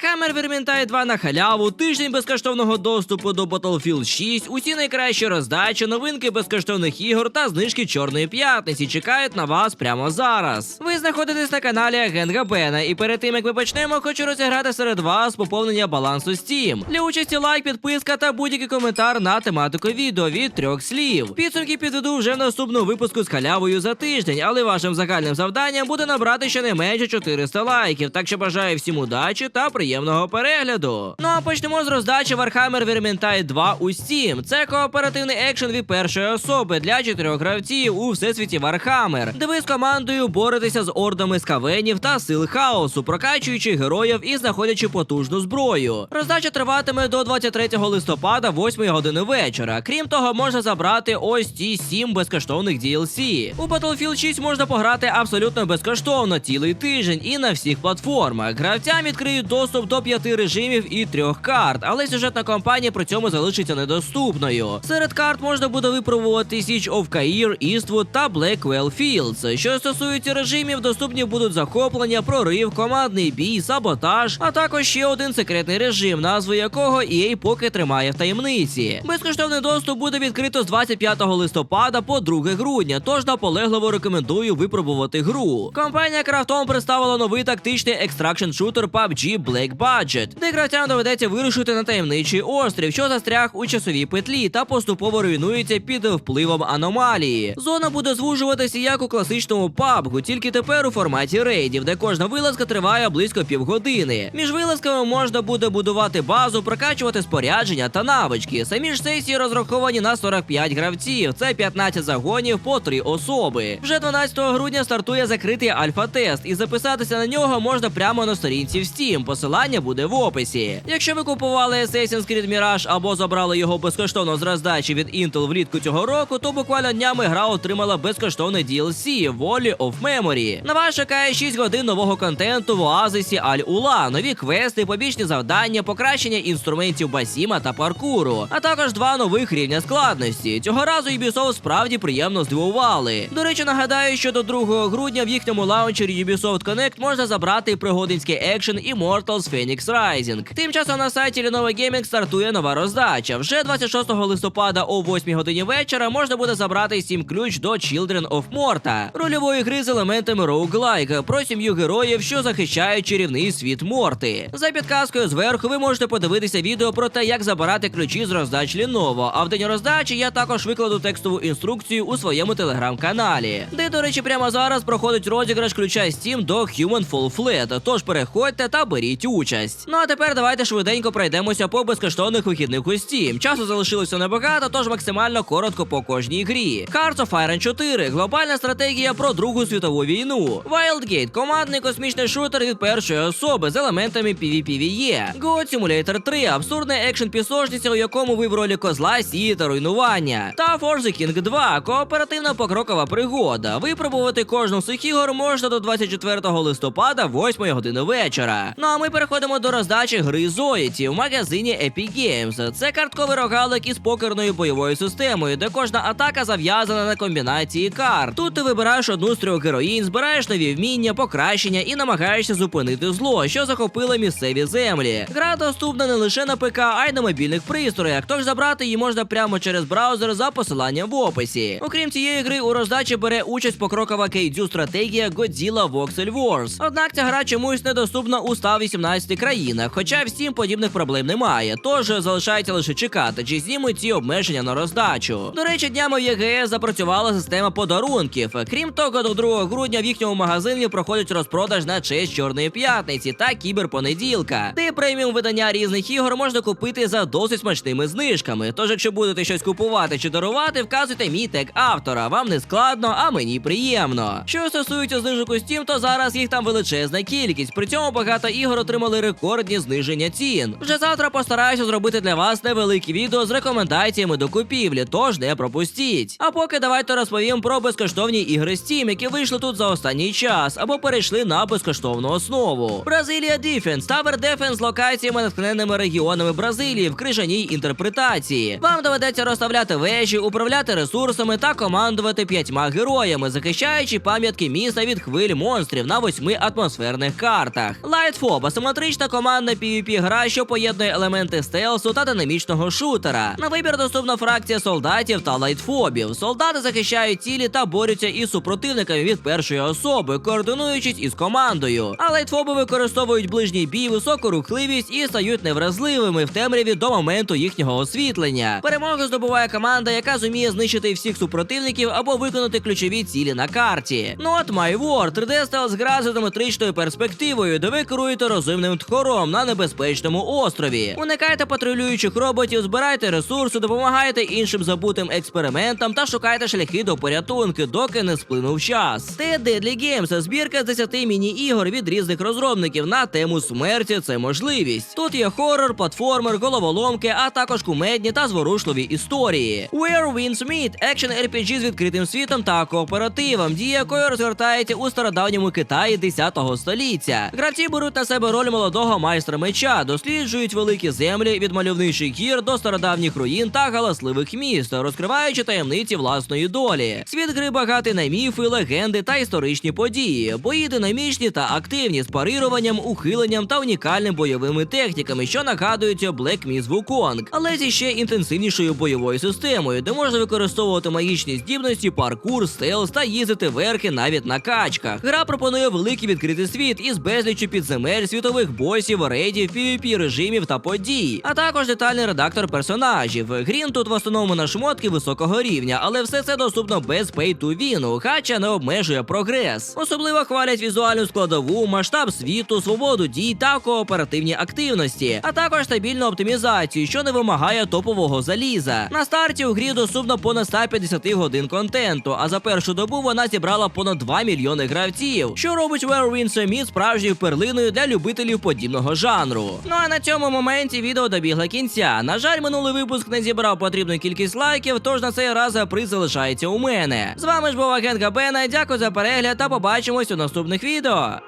Warhammer Vermintide 2 на халяву, тиждень безкоштовного доступу до Battlefield 6, усі найкращі роздачі, новинки безкоштовних ігор та знижки Чорної п'ятниці чекають на вас прямо зараз. Ви знаходитесь на каналі Агент Габена, і перед тим як ми почнемо, хочу розіграти серед вас поповнення балансу Steam. Для участі лайк, підписка та будь-який коментар на тематику відео від трьох слів. Підсумки підведу вже в наступному випуску з халявою за тиждень, але вашим загальним завданням буде набрати щонайменше 400 лайків. Так що бажаю всім удачі та приємного перегляду. Ну а почнемо з роздачі Warhammer Vermintide 2 у Steam. Це кооперативний екшен від першої особи для чотирьох гравців у всесвіті Warhammer, де ви з командою боретеся з ордами скавенів та сил хаосу, прокачуючи героїв і знаходячи потужну зброю. Роздача триватиме до 23 листопада, 8 години вечора. Крім того, можна забрати ось ті 7 безкоштовних DLC. У Battlefield 6 можна пограти абсолютно безкоштовно цілий тиждень і на всіх платформах. Гравцям відкриють доступ до п'яти режимів і трьох карт, але сюжетна кампанія при цьому залишиться недоступною. Серед карт можна буде випробувати Siege of Cair, Eastwood та Blackwell Fields. Що стосується режимів, доступні будуть захоплення, прорив, командний бій, саботаж, а також ще один секретний режим, назву якого EA поки тримає в таємниці. Безкоштовний доступ буде відкрито з 25 листопада по 2 грудня, тож наполегливо рекомендую випробувати гру. Компанія Крафтон представила новий тактичний екстракшн шутер PUBG Black Budget, де гравцям доведеться вирушити на таємничий острів, що застряг у часовій петлі та поступово руйнується під впливом аномалії. Зона буде звужуватися як у класичному PUBG, тільки тепер у форматі рейдів, де кожна вилазка триває близько півгодини. Між вилазками можна буде будувати базу, прокачувати спорядження та навички. Самі ж сесії розраховані на 45 гравців. Це 15 загонів по 3 особи. Вже 12 грудня стартує закритий альфа-тест, і записатися на нього можна прямо на сторінці в Steam. Посилання буде в описі. Якщо ви купували Assassin's Creed Mirage або забрали його безкоштовно з роздачі від Intel влітку цього року, то буквально днями гра отримала безкоштовне DLC Volley of Memory. На вас чекає 6 годин нового контенту в оазисі Аль-Ула, нові квести, побічні завдання, покращення інструментів басіма та паркуру, а також два нових рівня складності. Цього разу Ubisoft справді приємно здивували. До речі, нагадаю, що до 2 грудня в їхньому лаунчері Ubisoft Connect можна забрати пригодинський екшен Immortals Phoenix Rising. Тим часом на сайті Lenovo Gaming стартує нова роздача. Вже 26 листопада о 8 годині вечора можна буде забрати 7 ключ до Children of Morta, рольової гри з елементами роуглайк про сім'ю героїв, що захищають чарівний світ Морти. За підказкою зверху ви можете подивитися відео про те, як забирати ключі з роздач Lenovo. А в день роздачі я також викладу текстову інструкцію у своєму телеграм-каналі, де, до речі, прямо зараз проходить розіграш ключа Steam до Human Fall Flat. Тож переходьте та беріть участь. Ну а тепер давайте швиденько пройдемося по безкоштовних вихідних у Steam. Часу залишилося небагато, тож максимально коротко по кожній грі. Hearts of Iron 4 глобальна стратегія про Другу світову війну. Wildgate командний космічний шутер від першої особи з елементами PvPvE. God Simulator 3 абсурдний екшен пісочниця, у якому ви в ролі козла сієте руйнування. Та For the King 2 кооперативна покрокова пригода. Випробувати кожну з цих ігор можна до 24 листопада, 8 години вечора. Ну а ми переходимо до роздачі гри Zoety в магазині Epic Games. Це картковий рогалик із покерною бойовою системою, де кожна атака зав'язана на комбінації карт. Тут ти вибираєш одну з трьох героїн, збираєш нові вміння, покращення і намагаєшся зупинити зло, що захопило місцеві землі. Гра доступна не лише на ПК, а й на мобільних пристроях. Тож забрати її можна прямо через браузер за посиланням в описі. Окрім цієї гри, у роздачі бере участь покрокова кейдзю стратегія Godzilla Voxel Wars. Однак ця гра чомусь недоступна у 118 країнах, хоча всім подібних проблем немає. Тож залишається лише чекати, чи знімуть ці обмеження на роздачу. До речі, днями в ЄГС запрацювала система подарунків. Крім того, до 2 грудня в їхньому магазині проходить розпродаж на честь Чорної п'ятниці та кіберпонеділка, де преміум видання різних ігор можна купити за досить смачними знижками. Тож, якщо будете щось купувати чи дарувати, вказуйте мій тег автора. Вам не складно, а мені приємно. Що стосується знижок у Steam, то зараз їх там величезна кількість. При цьому багато ігор отримали рекордні зниження цін. Вже завтра постараюся зробити для вас невелике відео з рекомендаціями до купівлі, тож не пропустіть. А поки давайте розповім про безкоштовні ігри Steam, які вийшли тут за останній час або перейшли на безкоштовну основу. Бразилія Defense Tower Defense з локаціями натхненними регіонами Бразилії в крижаній інтерпретації. Вам доведеться розставляти вежі, управляти ресурсами та командувати п'ятьма героями, захищаючи пам'ятки міста від хвиль монстрів на восьми атмосферних картах. Lightfob – Ізометрична командна PvP гра, що поєднує елементи стелсу та динамічного шутера. На вибір доступна фракція солдатів та лайтфобів. Солдати захищають цілі та борються із супротивниками від першої особи, координуючись із командою. А лайтфоби використовують ближній бій, високу рухливість і стають невразливими в темряві до моменту їхнього освітлення. Перемогу здобуває команда, яка зуміє знищити всіх супротивників або виконати ключові цілі на карті. Not My War 3D стелс гра з ізометричною перспективою, де ви керуєте розумним тхором на небезпечному острові. Уникайте патрулюючих роботів, збирайте ресурси, допомагайте іншим забутим експериментам та шукайте шляхи до порятунку, доки не сплинув час. The Deadly Games – збірка з 10 міні-ігор від різних розробників на тему смерті. Це можливість. Тут є хорор, платформер, головоломки, а також кумедні та зворушливі історії. Where Winds Meet – екшен RPG з відкритим світом та кооперативом, дія якої розгортається у стародавньому Китаї 10 століття. Гравці беруть на себе роль молодого майстра меча, досліджують великі землі від мальовничих гір до стародавніх руїн та галасливих міст, розкриваючи таємниці власної долі. Світ гри багатий на міфи, легенди та історичні події. Бої динамічні та активні з парируванням, ухиленням та унікальними бойовими техніками, що нагадують Black Myth Wukong, але зі ще інтенсивнішою бойовою системою, де можна використовувати магічні здібності, паркур, стелс та їздити верхи навіть на качках. Гра пропонує великий відкритий світ із безліччю підземель, світових босів, рейдів, PvP режимів та подій, а також детальний редактор персонажів. Грін тут в основному на шмотки високого рівня, але все це доступно без pay to win, хача не обмежує прогрес. Особливо хвалять візуальну складову, масштаб світу, свободу дій та кооперативні активності, а також стабільну оптимізацію, що не вимагає топового заліза. На старті у грі доступно понад 150 годин контенту, а за першу добу вона зібрала понад 2 мільйони гравців, що робить Werewolf Summit справжньою перлиною для любителів подібного жанру. Ну а на цьому моменті відео добігло кінця. На жаль, минулий випуск не зібрав потрібну кількість лайків, тож на цей раз приз залишається у мене. З вами ж був агент Габена. Дякую за перегляд та побачимось у наступних відео.